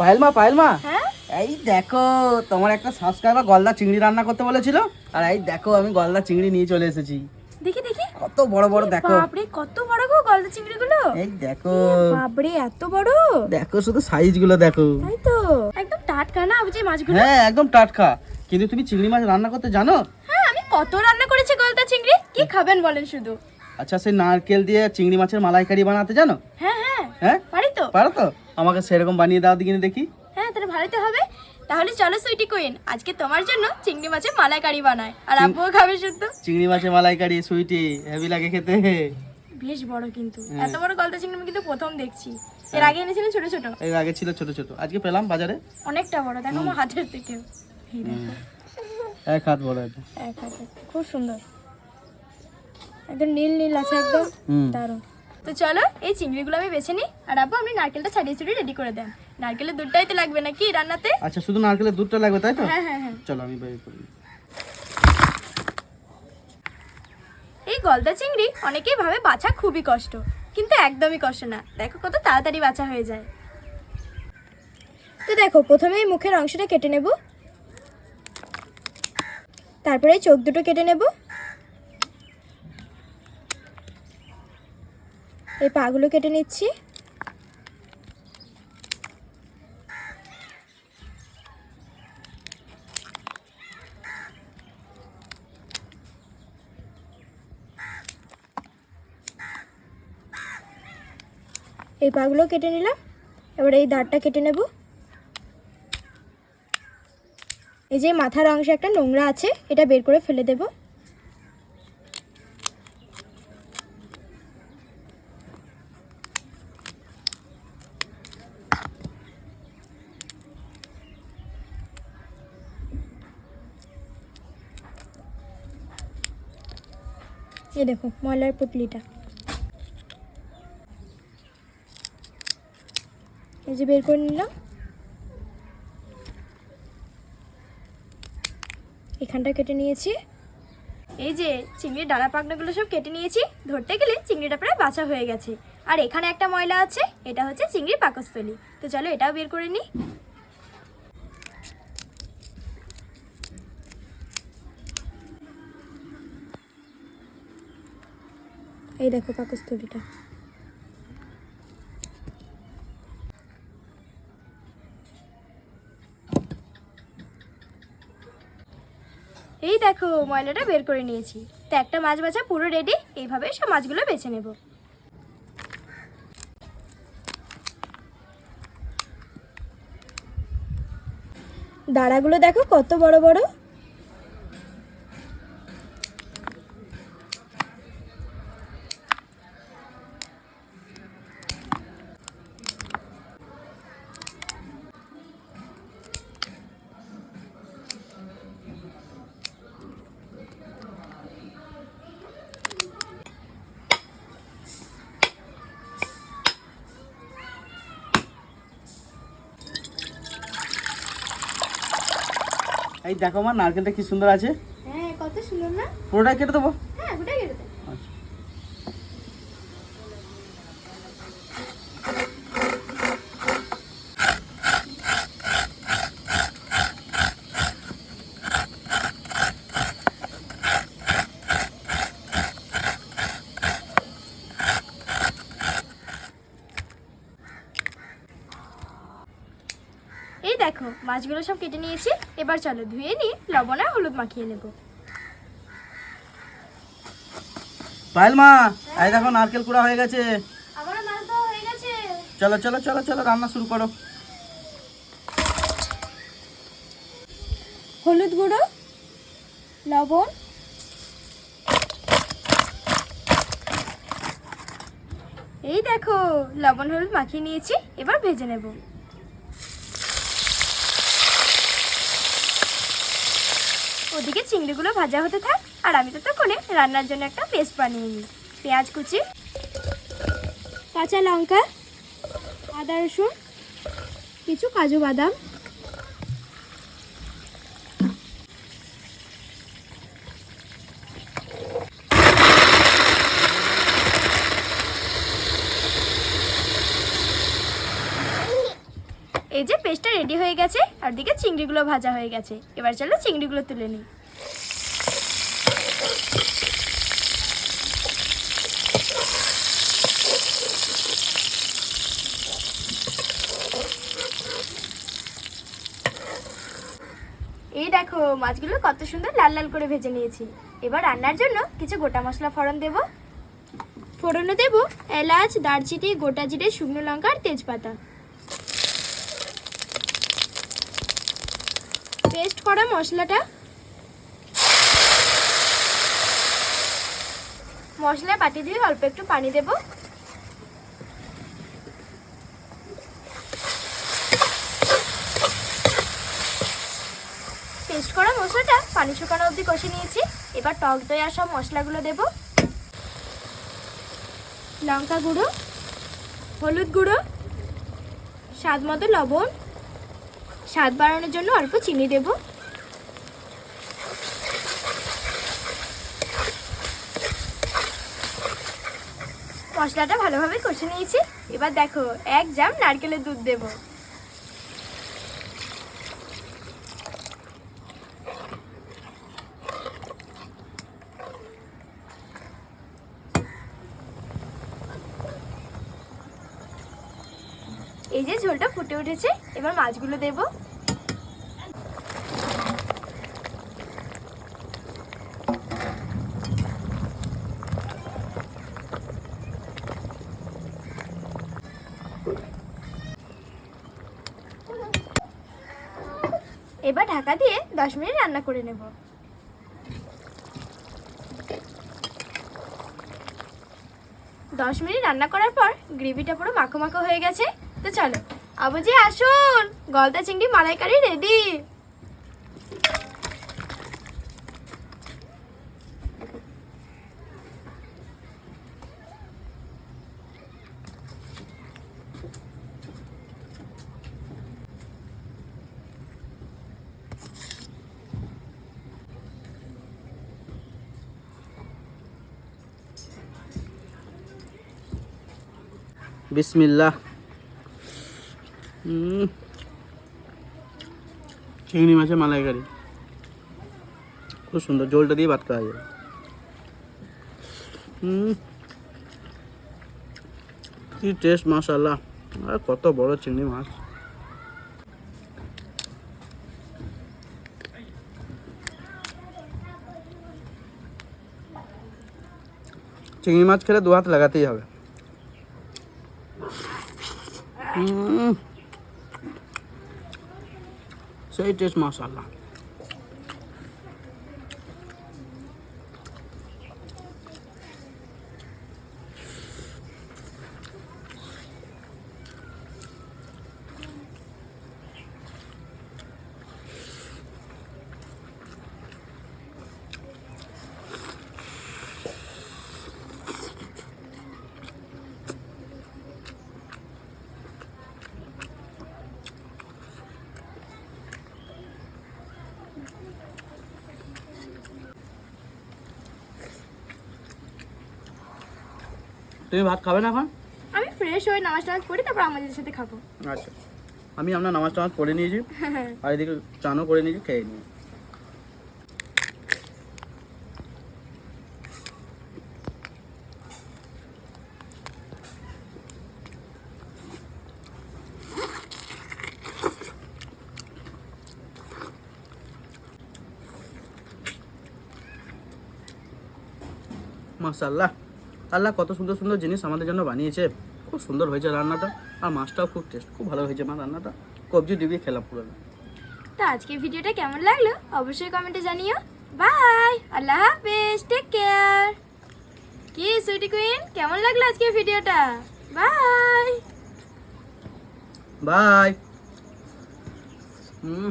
পায়েল মা পায়েল মা হ্যাঁ? এই দেখো তোমার একটা সাবস্ক্রাইবার গলদা চিংড়ি রান্না করতে বলেছিল। আর এই দেখো আমি গলদা চিংড়ি নিয়ে চলে এসেছি। দেখি দেখি। কত বড় বড় দেখো। বাপরে কত বড় গো গলদা চিংড়িগুলো। এই দেখো। বাপরে এত বড়? দেখো শুধু সাইজগুলো দেখো। তাই তো। একদম টাটকা না বুঝি মাছগুলো? হ্যাঁ একদম টাটকা। কিন্তু তুমি চিংড়ি মাছ রান্না করতে জানো? হ্যাঁ আমি কত রান্না করেছি গলদা চিংড়ি? কি খাবেন বলেন শুধু? আচ্ছা সেই নারকেল দিয়ে চিংড়ি মাছের মালাইকারি বানাতে জানো? হ্যাঁ হ্যাঁ। হ্যাঁ? পারি তো। পারো তো? আমাকে সেরকম বানিয়ে দাও দিকে দেখি। হ্যাঁ তাহলে ভালোই তো হবে। তাহলে চলো সুইটি কুইন আজকে তোমার জন্য চিংড়ি মাছের মালাইকারি বানায় আর আব্বুও খাবে শুদ্ধ চিংড়ি মাছের মালাইকারি সুইটি হেভি লাগে খেতে। বেশ বড় কিন্তু। হ্যাঁ। এত বড় গলদা চিংড়ি আমি কিন্তু প্রথম দেখছি। এর আগে এনেছিলেন ছোট ছোট? এর আগে ছিল ছোট ছোট। আজকে পেলাম বাজারে। অনেকটা বড় দেখো আমার হাতের থেকে। এক হাত বড় এটা এক হাত খুব সুন্দর। একদম নীল নীল আছে একদম। দারুণ। তো চলো এই চিংড়িগুলো আমি বেছে নিই। আর আব্বু আপনি নারকেলটা ছাড়িয়ে ছড়িয়ে রেডি করে দেন। নারকেলের দুধটাই তো লাগবে নাকি রান্নাতে? আচ্ছা শুধু নারকেলের দুধটা লাগবে তাই তো? হ্যাঁ হ্যাঁ হ্যাঁ। চলো আমি বের করি এই গলদা চিংড়ি অনেকেই ভাবে বাছা খুবই কষ্ট কিন্তু একদমই কষ্ট না। দেখো কত তাড়াতাড়ি বাছা হয়ে যায়। তো দেখো প্রথমে এই মুখের অংশটা কেটে নেব। তারপরে চোখ দুটো কেটে নেব। এই পাগুলো কেটে নিচ্ছি। এই পাগুলো কেটে নিলাম। এবার এই দাঁড়টা কেটে নেব। এই যে মাথার অংশে একটা নোংরা আছে, এটা বের করে ফেলে দেব। এই দেখো, ময়লার পুটলিটা এই যে বের করে নিলাম। এখানটা কেটে নিয়েছি। এই যে চিংড়ির ডালা পাকনাগুলো সব কেটে নিয়েছি, ধরতে গেলে চিংড়িটা প্রায় বাছা হয়ে গেছে। আর এখানে একটা ময়লা আছে, এটা হচ্ছে চিংড়ির পাকস্থলী। তো চলো এটাও বের করে নিই। এই দেখো পাকস্থলীটা এই দেখো ময়লাটা বের করে নিয়েছি। তো একটা মাছ বাছা, পুরো রেডি এইভাবে সব মাছগুলো বেছে নেব। দাঁড়াগুলো দেখো কত বড় বড়। দেখো মা নারকেলটা কি সুন্দর আছে। হ্যাঁ কত সুন্দর না? পুরোটাই কেটে দেবো? হ্যাঁ ওটাই কেটে দে। আচ্ছা এই দেখো মাছগুলো সব কেটে নিয়েছি। এবার চলো ধুয়ে নিয়ে লবণ আর হলুদ মাখিয়ে নেব। পায়েল মা এই দেখো নারকেল কুড়া হয়ে গেছে। হয়ে চলো চলো চলো চলো রান্না শুরু করো। হলুদ গুঁড়ো লবণ। এই দেখো লবণ হলুদ মাখিয়ে নিয়েছি এবার ভেজে নেব। ওদিকে চিংড়িগুলো ভাজা হতে থাক, আর আমি তো তখন রান্নার জন্য একটা পেস্ট বানিয়ে নিই। পেঁয়াজ কুচি, কাঁচা লঙ্কা, আদা রসুন, কিছু কাজু বাদাম পেস্টটা রেডি হয়ে গেছে, আর দিকে চিংড়িগুলো ভাজা হয়ে গেছে। এবার চলো চিংড়িগুলো তুলে নিই। এই দেখো, মাছগুলো কত সুন্দর লাল লাল করে ভেজে নিয়েছি। এবার রান্নার জন্য কিছু গোটা মশলা ফোড়ন দেব। ফোড়নে দেব এলাচ, দারচিনি, গোটা জিরে, শুকনো লঙ্কা, আর তেজপাতা পেস্ট করা মশলাটা? মশলা বাটি দিয়ে অল্প একটু পানি দেব। পেস্ট করা মশলাটা পানি শুকানো অবধি কষে নিয়েছি। এবার টক দই আর সব মশলাগুলো দেব। লঙ্কা গুঁড়ো, হলুদ গুঁড়ো, স্বাদ মতো লবণ, স্বাদ বাড়ানোর জন্য অল্প চিনি দেব। মশলাটা ভালোভাবে কষে নিয়েছি। এবার দেখো, এক জাম নারকেলের দুধ দেব। এই যে ঝোলটা ফুটে উঠেছে, এবার মাছগুলো দেব। এবার ঢাকা দিয়ে দশ মিনিট রান্না করে নেব। দশ মিনিট রান্না করার পর গ্রেভিটা পুরো মাখো মাখো হয়ে গেছে, তো চলো। আবুজি, আসুন। গলদা চিংড়ি মালাইকারি রেডি। বিসমিল্লাহ। চিংড়ি মাছের মালাইকারি। খুব সুন্দর, জলটা দিয়ে ভাত খাওয়া যায়। কি টেস্ট মাশাল্লাহ আর কত বড় চিংড়ি মাছ। চিংড়ি মাছ খেলে দু হাত লাগাতেই হবে। হুম। সেই টেস্ট মাশাল্লাহ তুমি ভাত খাবে না এখন? আমি ফ্রেশ হয়ে নামাজ টামাজ পড়ি তারপর আমাদের সাথে খাব। আচ্ছা। আমি আপনার নামাজ টামাজ পড়ে নিয়েছি। আর এদিকে চানও করে নিয়েছি খেয়ে নিই মাশাল্লাহ আল্লাহ কত সুন্দর সুন্দর জিনিস আমাদের জন্য বানিয়েছে। খুব সুন্দর হয়েছে রান্নাটা। আর মাছটাও খুব টেস্ট খুব ভালো হয়েছে মা রান্নাটা। কবজি ডিবিয়ে খেলাম পুরো তো আজকে ভিডিওটা কেমন লাগল? অবশ্যই কমেন্টে জানিও। বাই আল্লাহ হাফেজ টেক কেয়ার কি সুইটি কুইন কেমন লাগল আজকে ভিডিওটা? Bye bye hmm.